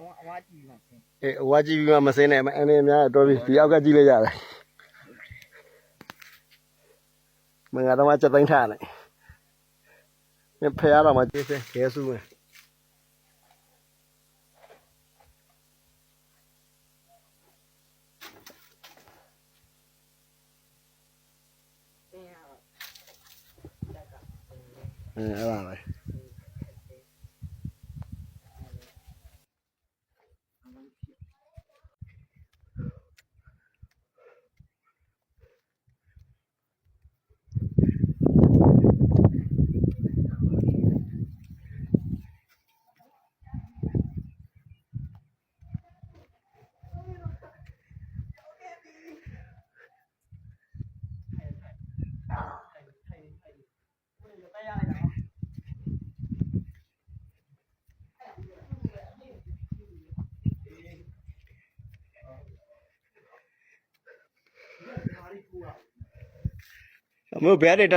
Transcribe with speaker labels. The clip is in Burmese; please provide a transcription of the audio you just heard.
Speaker 1: တော့အဝါကြီးမှဆင်း
Speaker 2: အေးအဝါကြီးပြီးမှမစင်းနဲ့အနေအများတော်ပြီဒီအောက်ကကြည့်လိုက်ရတယ်မင်္ဂလာတော့ချက်သိမ်းထားလိုက်မဖះတော့မှကျေးစဲခဲစုမယ်
Speaker 1: ဆင်းရတော့တက်က
Speaker 2: အဲအဲ့ဒါပဲ အမို့ဘဲနေတ